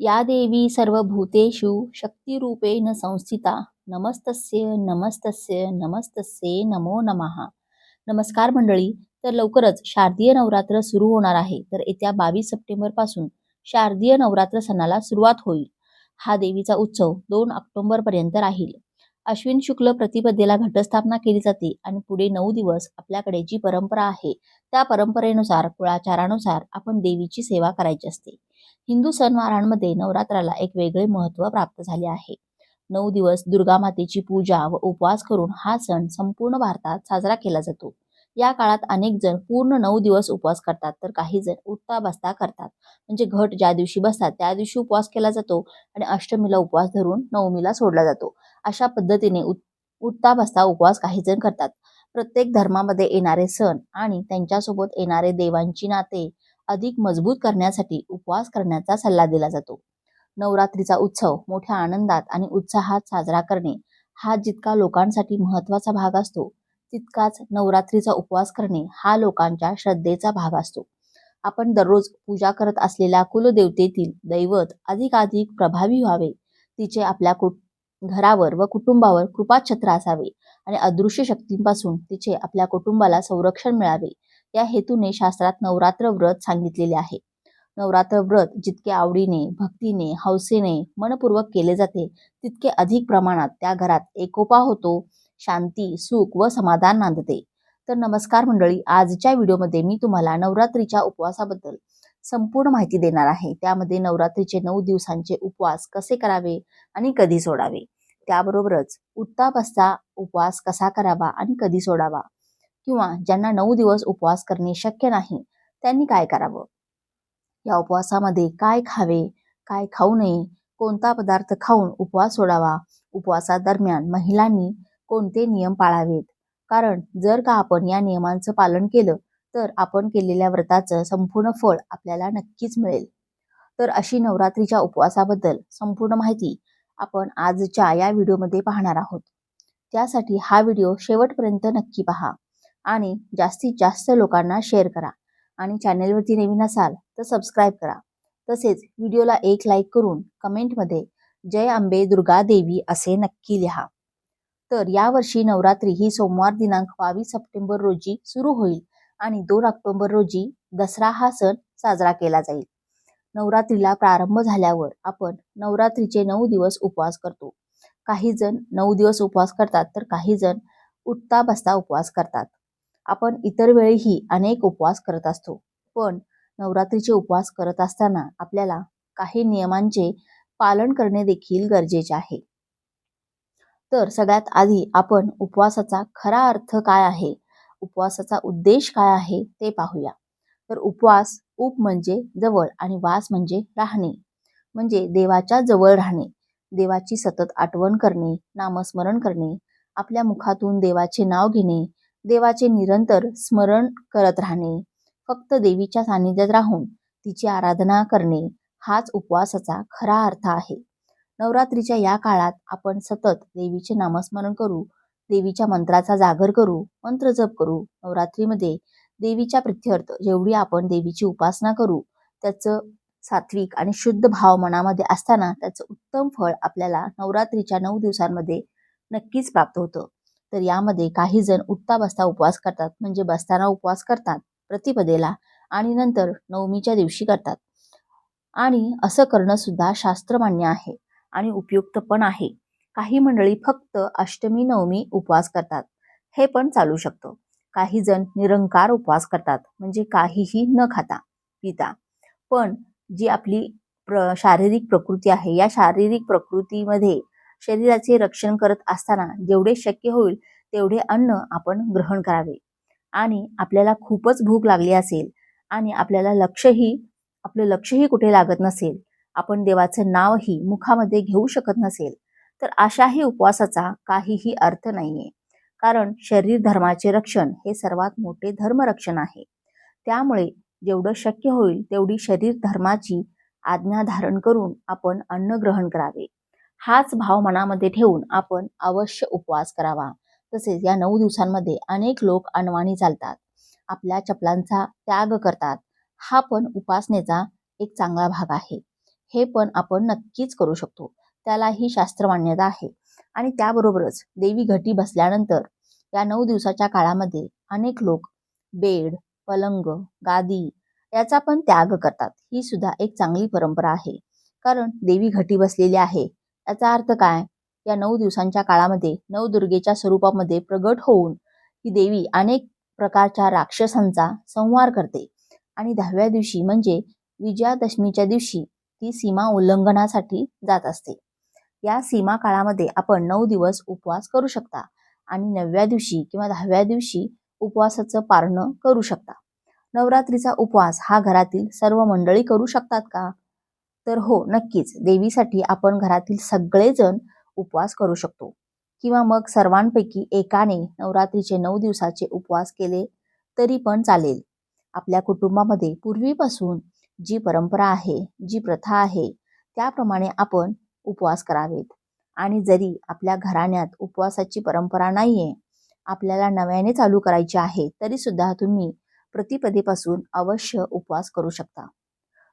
या देवी सर्वभूतेषु शक्तिरूपेण संस्थिता। नमस्तस्य नमस्तस्य नमस्तस्य नमो नमः। नमस्कार मंडळी तर लवकरच शारदीय नवरात्र सुरू होणार आहे. तर येत्या बावीस सप्टेंबरपासून शारदीय नवरात्र सणाला सुरुवात होईल. हा देवीचा उत्सव दोन ऑक्टोंबरपर्यंत राहील. अश्विन शुक्ल प्रतिपदेला घटस्थापना केली जाते आणि पुढे नऊ दिवस आपल्याकडे जी परंपरा आहे त्या परंपरेनुसार कुळाचारानुसार आपण देवीची सेवा करायची असते. हिंदू सणवारांमध्ये नवरात्राला एक वेगळे महत्त्व प्राप्त झाले आहे. नऊ दिवस दुर्गा मातेची पूजा व उपवास करून हा सण संपूर्ण भारतात साजरा केला जातो. या काळात अनेक जण पूर्ण नऊ दिवस उपवास करतात तर काही जण उठता बसता करतात. म्हणजे घट ज्या दिवशी बसतात त्या दिवशी उपवास केला जातो आणि अष्टमीला उपवास धरून नवमीला सोडला जातो. अशा पद्धतीने उठता बसता उपवास काही जण करतात. प्रत्येक धर्मामध्ये येणारे सण आणि त्यांच्यासोबत येणारे देवांची नाते अधिक मजबूत करण्यासाठी उपवास करण्याचा सल्ला दिला जातो. नवरात्रीचा उत्सव मोठ्या आनंदात आणि उत्साहात साजरा करणे हा जितका लोकांसाठी महत्त्वाचा भाग असतो तितकाच नवरात्रीचा उपवास करणे हा लोकांच्या श्रद्धेचा भाग असतो. आपण दररोज पूजा करत असलेल्या कुलदेवतेतील दैवत अधिकाधिक प्रभावी व्हावे. तिचे आपल्या घरावर व कुटुंबावर कृपाछत्र असावे आणि अदृश्य शक्तींपासून तिचे आपल्या कुटुंबाला संरक्षण मिळावे. या हेतूने शास्त्रात नवरात्र व्रत सांगितलेले आहे. नवरात्र व्रत जितके आवडीने भक्तीने हौसेने मनपूर्वक केले जाते तितके अधिक प्रमाणात त्या घरात एकोपा होतो शांती सुख व समाधान नांदते. तर नमस्कार मंडळी आजच्या व्हिडिओमध्ये मी तुम्हाला नवरात्रीच्या उपवासाबद्दल संपूर्ण माहिती देणार आहे. त्यामध्ये नवरात्रीचे नऊ दिवसांचे उपवास कसे करावे आणि कधी सोडावे? त्याबरोबरच उठता बसता उपवास कसा करावा आणि कधी सोडावा? किंवा ज्यांना नऊ दिवस उपवास करणे शक्य नाही त्यांनी काय करावं? या उपवासामध्ये काय खावे काय खाऊ नये कोणता पदार्थ खाऊन उपवास सोडावा? उपवासादरम्यान महिलांनी कोणते नियम पाळावेत? कारण जर का आपण या नियमांचं पालन केलं तर आपण केलेल्या व्रताचं संपूर्ण फळ आपल्याला नक्कीच मिळेल. तर अशी नवरात्रीच्या उपवासाबद्दल संपूर्ण माहिती आपण आजच्या या व्हिडिओमध्ये पाहणार आहोत. त्यासाठी हा व्हिडिओ शेवटपर्यंत नक्की पहा. आणि जास्तीत जास्त लोकांना शेअर करा. आणि चॅनेलवरती नवीन असाल तर सबस्क्राईब करा. तसेच व्हिडिओला एक लाईक करून कमेंटमध्ये जय आंबे दुर्गा देवी असे नक्की लिहा. तर यावर्षी नवरात्री ही सोमवार दिनांक बावीस सप्टेंबर रोजी सुरू होईल आणि दोन ऑक्टोबर रोजी दसरा हा सण साजरा केला जाईल. नवरात्रीला प्रारंभ झाल्यावर आपण नवरात्रीचे नऊ दिवस उपवास करतो. काही जण नऊ दिवस उपवास करतात तर काही जण उठता बसता उपवास करतात. आपण इतर वेळीही अनेक उपवास करत असतो. पण नवरात्रीचे उपवास करत असताना आपल्याला काही नियमांचे पालन करणे देखील गरजेचे आहे. तर सगळ्यात आधी आपण उपवासाचा खरा अर्थ काय आहे? उपवासाचा उद्देश काय आहे ते पाहूया. तर उपवास उप म्हणजे जवळ आणि वास म्हणजे राहणे. म्हणजे देवाच्या जवळ राहणे. देवाची सतत आठवण करणे नामस्मरण करणे आपल्या मुखातून देवाचे नाव घेणे देवाचे निरंतर स्मरण करत राहणे फक्त देवीच्या सानिध्यात राहून तिची आराधना करणे हाच उपवासाचा खरा अर्थ आहे. नवरात्रीच्या या काळात आपण सतत देवीचे नामस्मरण करू देवीच्या मंत्राचा जागर करू मंत्र जप करू. नवरात्रीमध्ये देवीच्या प्रत्यर्थ जेवढी आपण देवीची उपासना करू त्याचं सात्विक आणि शुद्ध भाव मनामध्ये असताना त्याचं उत्तम फळ आपल्याला नवरात्रीच्या नऊ दिवसांमध्ये नक्कीच प्राप्त होतं. तर यामध्ये काही जण उठता बसता उपवास करतात. म्हणजे बसताना उपवास करतात प्रतिपदेला आणि नंतर नवमीच्या दिवशी करतात. आणि असं करणं सुद्धा शास्त्रमान्य आहे आणि उपयुक्त पण आहे. काही मंडळी फक्त अष्टमी नवमी उपवास करतात. हे पण चालू शकतं. काही जण निरंकार उपवास करतात म्हणजे काहीही न खाता पिता. पण जी आपली प्र शारीरिक प्रकृती आहे या शारीरिक प्रकृतीमध्ये शरीराचे रक्षण करत असताना जेवढे शक्य होईल तेवढे अन्न आपण ग्रहण करावे. आणि आपल्याला खूपच भूक लागली असेल आणि आपल्याला लक्षही आपलं लक्षही कुठे लागत नसेल आपण देवाचं नावही मुखामध्ये घेऊ शकत नसेल तर अशाही उपवासाचा काहीही अर्थ नाहीये. कारण शरीर धर्माचे रक्षण हे सर्वात मोठे धर्मरक्षण आहे. त्यामुळे जेवढं शक्य होईल तेवढी शरीर धर्माची आज्ञा धारण करून आपण अन्न ग्रहण करावे. हाच भाव मनामध्ये ठेवून आपण अवश्य उपवास करावा. तसेच या नऊ दिवसांमध्ये अनेक लोक अनवाणी चालतात. आपल्या चपलांचा त्याग करतात. हा पण उपासनेचा एक चांगला भाग आहे. हे पण आपण नक्कीच करू शकतो. त्यालाही शास्त्र मान्यता आहे. आणि त्याबरोबरच देवी घटी बसल्यानंतर या नऊ दिवसाच्या काळामध्ये अनेक लोक बेड पलंग गादी याचा पण त्याग करतात. ही सुद्धा एक चांगली परंपरा आहे. कारण देवी घटी बसलेली आहे. याचा अर्थ काय? या नऊ दिवसांच्या काळामध्ये नवदुर्गेच्या स्वरूपामध्ये प्रगट होऊन ही देवी अनेक प्रकारच्या राक्षसांचा संहार करते. आणि दहाव्या दिवशी म्हणजे विजयादशमीच्या दिवशी ती सीमा उल्लंघनासाठी जात असते. या सीमा काळामध्ये आपण नऊ दिवस उपवास करू शकता आणि नवव्या दिवशी किंवा दहाव्या दिवशी उपवासाचं पारणं करू शकता. नवरात्रीचा उपवास हा घरातील सर्व मंडळी करू शकतात का? तर हो नक्कीच. देवीसाठी आपण घरातील सगळेजण उपवास करू शकतो. किंवा मग सर्वांपैकी एकाने नवरात्रीचे नऊ दिवसाचे उपवास केले तरी पण चालेल. आपल्या कुटुंबामध्ये पूर्वीपासून जी परंपरा आहे जी प्रथा आहे त्याप्रमाणे आपण उपवास करावेत. आणि जरी आपल्या घराण्यात उपवासाची परंपरा नाहीये आपल्याला नव्याने चालू करायची आहे तरी सुद्धा तुम्ही प्रतिपदेपासून अवश्य उपवास करू शकता.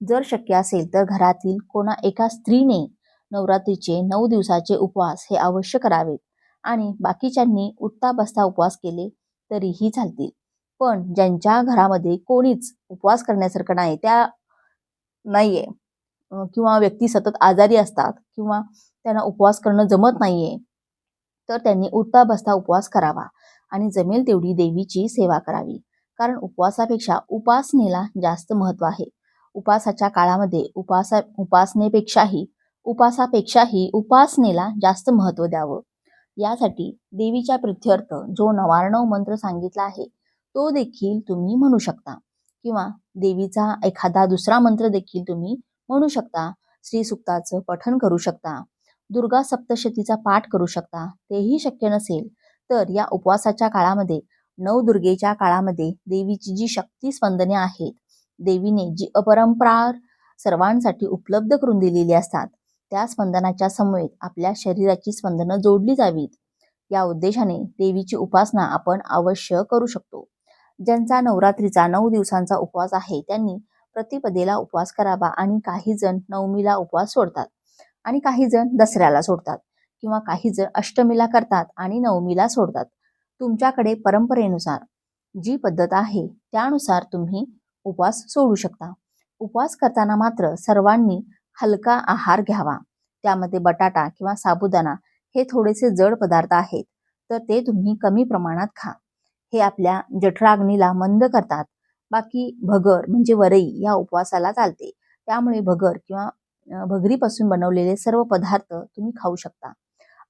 जर शक्य असेल तर घरातील कोणा एका स्त्रीने नवरात्रीचे नऊ दिवसाचे उपवास हे अवश्य करावेत. आणि बाकीच्यांनी उठता बसता उपवास केले तरीही चालतील. पण ज्यांच्या घरामध्ये कोणीच उपवास करण्यासारखं नाही त्या नाहीये. किंवा व्यक्ती सतत आजारी असतात किंवा त्यांना उपवास करणं जमत नाहीये तर त्यांनी उठता बसता उपवास करावा आणि जमेल तेवढी देवीची सेवा करावी. कारण उपवासापेक्षा उपासनेला जास्त महत्त्व आहे. उपासाच्या काळामध्ये उपासा उपासनेपेक्षाही उपासापेक्षाही उपासनेला जास्त महत्त्व द्यावं. यासाठी देवीच्या प्रित्यर्थ जो नवारणव मंत्र सांगितला आहे तो देखील तुम्ही म्हणू शकता. किंवा देवीचा एखादा दुसरा मंत्र देखील तुम्ही म्हणू शकता. श्री सुक्ताचं पठन करू शकता. दुर्गा सप्तशतीचा पाठ करू शकता. तेही शक्य नसेल तर या उपवासाच्या काळामध्ये नवदुर्गेच्या काळामध्ये देवीची जी शक्ती स्पंदने आहेत देवीने जी अपरंपरार सर्वांसाठी उपलब्ध करून दिलेली असतात त्या स्पंदनाच्या समवेत आपल्या शरीराची स्पंदनं जोडली जावीत. या उद्देशाने देवीची उपासना आपण अवश्य करू शकतो. ज्यांचा नवरात्रीचा नऊ दिवसांचा उपवास आहे त्यांनी प्रतिपदेला उपवास करावा आणि काही जण नवमीला उपवास सोडतात आणि काही जण दसऱ्याला सोडतात किंवा काही जण अष्टमीला करतात आणि नवमीला सोडतात. तुमच्याकडे परंपरेनुसार जी पद्धत आहे त्यानुसार तुम्ही उपवास सोडू शकता. उपवास करताना मात्र सर्वांनी हलका आहार घ्यावा. त्यामध्ये बटाटा किंवा साबुदाणा हे थोडेसे जड पदार्थ आहेत तर ते तुम्ही कमी प्रमाणात खा. हे आपल्या जठराग्नीला मंद करतात. बाकी भगर म्हणजे वरई या उपवासाला चालते. त्यामुळे भगर किंवा भगरीपासून बनवलेले सर्व पदार्थ तुम्ही खाऊ शकता.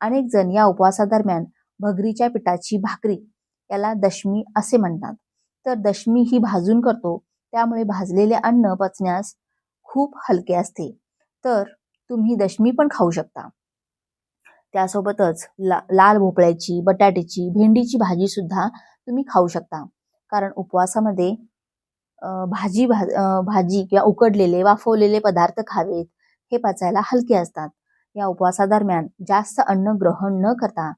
अनेक जण या उपवासादरम्यान भगरीच्या पिठाची भाकरी याला दशमी असे म्हणतात. तर दशमी ही भाजून करतो त्यामुळे भाजलेले अन्न पचण्यास खूप हलके असते. तर तुम्ही दशमी पण खाऊ शकता. त्यासोबतच ला लाल भोपळ्याची बटाट्याची भेंडीची भाजी सुद्धा तुम्ही खाऊ शकता. कारण उपवासामध्ये भाजी भा भाजी किंवा उकडलेले वाफवलेले पदार्थ खावेत हे पचायला हलके असतात. या उपवासादरम्यान जास्त अन्न ग्रहण न करता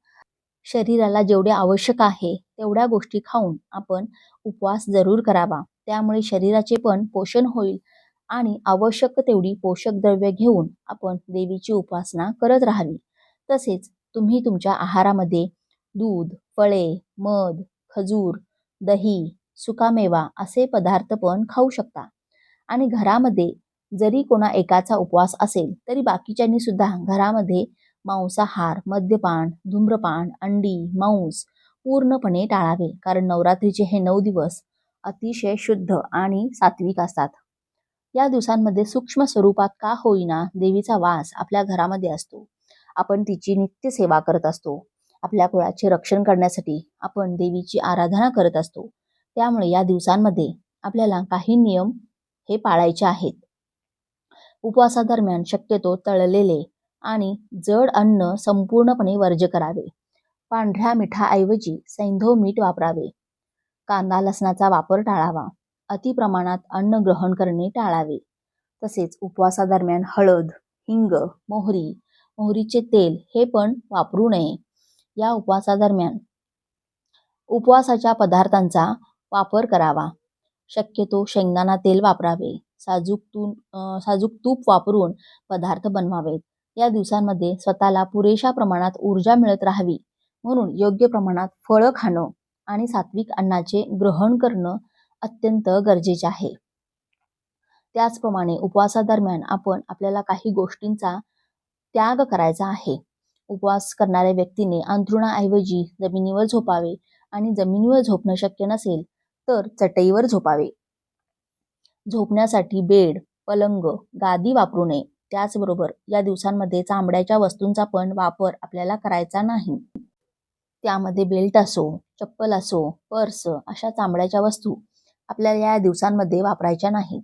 शरीराला जेवढे आवश्यक आहे तेवढ्या गोष्टी खाऊन आपण उपवास जरूर करावा. त्यामुळे शरीराचे पण पोषण होईल आणि आवश्यक तेवढी पोषक द्रव्य घेऊन आपण देवीची उपासना करत राहावी. तसेच तुम्ही तुमच्या आहारामध्ये दूध फळे मध खजूर दही सुकामेवा असे पदार्थ पण खाऊ शकता. आणि घरामध्ये जरी कोणा एकाचा उपवास असेल तरी बाकीच्यांनी सुद्धा घरामध्ये मांसाहार मद्यपान धूम्रपान अंडी मांस पूर्णपणे टाळावे. कारण नवरात्रीचे हे नऊ दिवस अतिशय शुद्ध आणि सात्विक असतात. या दिवसांमध्ये सूक्ष्म स्वरूपात का होईना देवीचा वास आपल्या घरामध्ये असतो. आपण तिची नित्य सेवा करत असतो. आपल्या कुळाचे रक्षण करण्यासाठी आपण देवीची आराधना करत असतो. त्यामुळे या दिवसांमध्ये आपल्याला काही नियम हे पाळायचे आहेत. उपवासादरम्यान शक्यतो तळलेले आणि जड अन्न संपूर्णपणे वर्ज करावे. पांढऱ्या मिठाऐवजी सैंधव मीठ वापरावे. कांदा लसणाचा वापर टाळावा. अतिप्रमाणात अन्न ग्रहण करणे टाळावे. तसेच उपवासादरम्यान हळद हिंग मोहरी मोहरीचे तेल हे पण वापरू नये. या उपवासादरम्यान उपवासाच्या पदार्थांचा वापर करावा. शक्यतो शेंगदाणा तेल वापरावे. साजूक तून साजूक तूप वापरून पदार्थ बनवावेत. या दिवसांमध्ये स्वतःला पुरेशा प्रमाणात ऊर्जा मिळत राहावी. म्हणून योग्य प्रमाणात फळं खाणं आणि सात्विक अन्नाचे ग्रहण करणं अत्यंत गरजेचे आहे. त्याचप्रमाणे उपवासादरम्यान आपण आपल्याला काही गोष्टींचा त्याग करायचा आहे. उपवास करणाऱ्या व्यक्तीने अंथरुणाऐवजी जमिनीवर झोपावे आणि जमिनीवर झोपणं शक्य नसेल तर चटईवर झोपावे. झोपण्यासाठी बेड पलंग गादी वापरू नये. त्याचबरोबर या दिवसांमध्ये चामड्याच्या वस्तूंचा पण वापर आपल्याला करायचा नाही. त्यामध्ये बेल्ट असो चप्पल असो पर्स अशा चामड्याच्या वस्तू आपल्याला या दिवसांमध्ये वापरायच्या नाहीत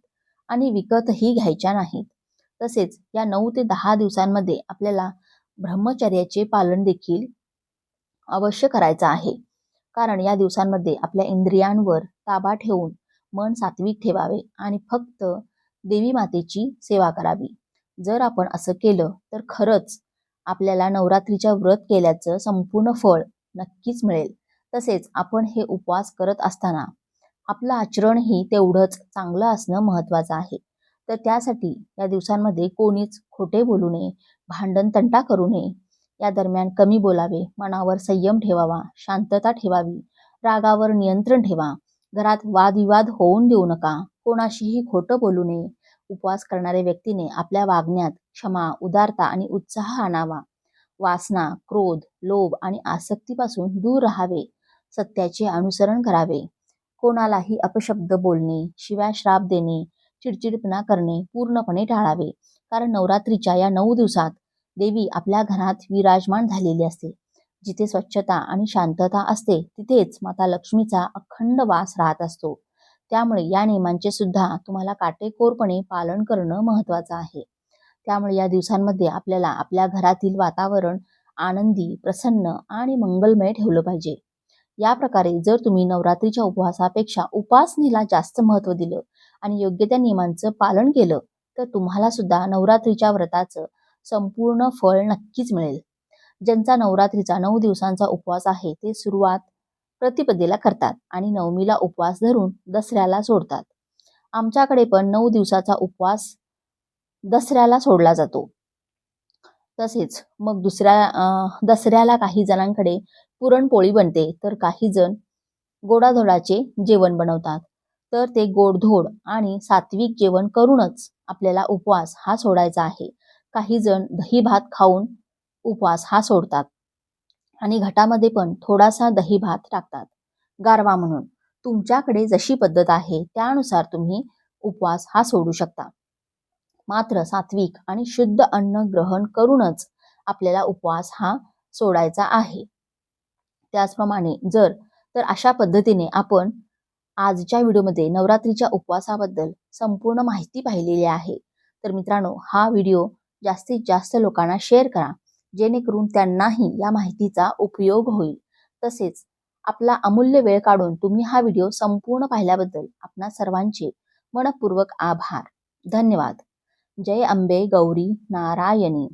आणि विकतही घ्यायच्या नाहीत. तसेच या नऊ ते दहा दिवसांमध्ये आपल्याला ब्रह्मचर्याचे पालन देखील अवश्य करायचं आहे. कारण या दिवसांमध्ये आपल्या इंद्रियांवर ताबा ठेवून मन सात्विक ठेवावे आणि फक्त देवी मातेची सेवा करावी. जर आपण असं केलं तर खरंच आपल्याला नवरात्रीच्या व्रत केल्याचं संपूर्ण फळ नक्कीच मिळेल. तसेच आपण हे उपवास करत असताना आपलं आचरणही तेवढंच चांगलं असणं महत्त्वाचं आहे. तर त्यासाठी या दिवसांमध्ये कोणीच खोटे बोलू नये भांडण तंटा करू नये. या दरम्यान कमी बोलावे मनावर संयम ठेवावा शांतता ठेवावी रागावर नियंत्रण ठेवा. घरात वादविवाद होऊन देऊ नका कोणाशीही खोटं बोलू नये. उपवास करणाऱ्या व्यक्तीने आपल्या वागण्यात क्षमा उदारता आणि उत्साह आणावा. वासना क्रोध लोभ आणि आसक्तीपासून दूर राहावे सत्याचे अनुसरण करावे. कोणालाही अपशब्द बोलणे शिवाय श्राप देणे चिडचिडपणा करणे पूर्णपणे टाळावे. कारण नवरात्रीच्या या नऊ दिवसात देवी आपल्या घरात विराजमान झालेली असते. जिथे स्वच्छता आणि शांतता असते तिथेच माता लक्ष्मीचा अखंड वास राहत असतो. त्यामुळे या नियमांचे सुद्धा तुम्हाला काटेकोरपणे पालन करणं महत्त्वाचं आहे. त्यामुळे या दिवसांमध्ये आपल्याला आपल्या घरातील वातावरण आनंदी प्रसन्न आणि मंगलमय ठेवलं पाहिजे. या प्रकारे जर तुम्ही नवरात्रीच्या उपवासापेक्षा उपासनेला जास्त महत्त्व दिलं आणि योग्य त्या नियमांचं पालन केलं तर तुम्हाला सुद्धा नवरात्रीच्या व्रताचं संपूर्ण फळ नक्कीच मिळेल. ज्यांचा नवरात्रीचा नऊ दिवसांचा उपवास आहे ते सुरुवात प्रतिपदेला करतात आणि नवमीला उपवास धरून दसऱ्याला सोडतात. आमच्याकडे पण नऊ दिवसाचा उपवास दसऱ्याला सोडला जातो. तसेच मग दुसऱ्या दसऱ्याला काही जणांकडे पुरणपोळी बनते तर काही जण गोडाधोडाचे जेवण बनवतात. तर ते गोडधोड आणि सात्विक जेवण करूनच आपल्याला उपवास हा सोडायचा आहे. काही जण दही भात खाऊन उपवास हा सोडतात आणि घटामध्ये पण थोडासा दही भात टाकतात. गारवा म्हणून. तुमच्याकडे जशी पद्धत आहे त्यानुसार तुम्ही उपवास हा सोडू शकता. मात्र सात्विक आणि शुद्ध अन्न ग्रहण करूनच आपल्याला उपवास हा सोडायचा आहे. त्याचप्रमाणे जर तर अशा पद्धतीने आपण आजच्या व्हिडिओमध्ये नवरात्रीच्या उपवासाबद्दल संपूर्ण माहिती पाहिलेली आहे. तर मित्रांनो हा व्हिडिओ जास्तीत जास्त लोकांना शेअर करा जेणेकरून त्यांनाही या माहितीचा उपयोग होईल. तसेच आपला अमूल्य वेळ काढून तुम्ही हा व्हिडिओ संपूर्ण पाहिल्याबद्दल आपणा सर्वांचे मनपूर्वक आभार. धन्यवाद. जय अंबे गौरी नारायणी.